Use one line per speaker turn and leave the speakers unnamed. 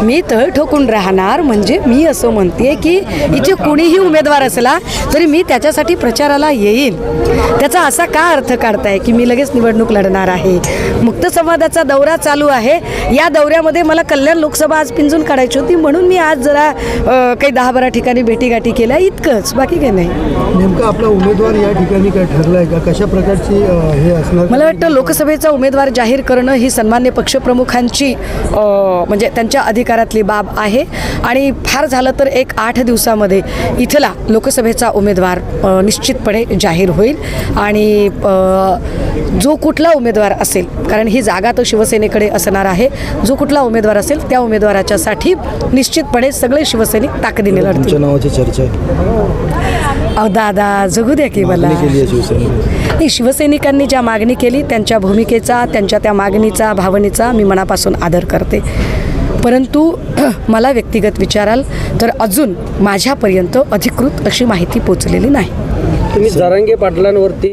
मी तळ ठोकून राहणार म्हणजे मी असं म्हणते की इथे कुणीही उमेदवार असला तरी मी त्याच्यासाठी प्रचाराला येईल त्याचा असा का अर्थ काढताय की मी लगेच निवडणूक लढणार आहे? मुक्त संवादाचा दौरा चालू आहे. या दौऱ्यामध्ये मला कल्याण लोकसभा आज पिंजून काढायची होती. म्हणून मी आज जरा काही दहा बारा ठिकाणी भेटीगाठी केल्या. इतकंच. बाकी काही नाही.
नेमका आपला उमेदवार या ठिकाणी काय ठरलाय का? कशा प्रकारची हे असणार?
मला वाटतं लोकसभेचा उमेदवार जाहीर करणं ही सन्मान्य पक्षप्रमुखांची म्हणजे त्यांच्या अधिकारातली बाब आहे. आणि फार झालं तर एक आठ दिवसामध्ये इथला लोकसभेचा उमेदवार निश्चितपणे जाहीर होईल. आणि जो कुठला उमेदवार असेल कारण ही जागा तर शिवसेनेकडे असणार आहे जो कुठला उमेदवार असेल त्या उमेदवाराच्यासाठी निश्चितपणे सगळे शिवसैनिक ताकदीने लढतील.
नावाची चर्चा
अहो दादा जगू द्या की मला. नाही शिवसैनिकांनी ज्या मागणी केली त्यांच्या भूमिकेचा त्यांच्या त्या मागणीचा भावनेचा मी मनापासून आदर करते. परंतु मला व्यक्तिगत विचाराल तर अजून माझ्यापर्यंत अधिकृत अशी माहिती पोचलेली नाही.
तुम्ही जरांगे पाटलांवरती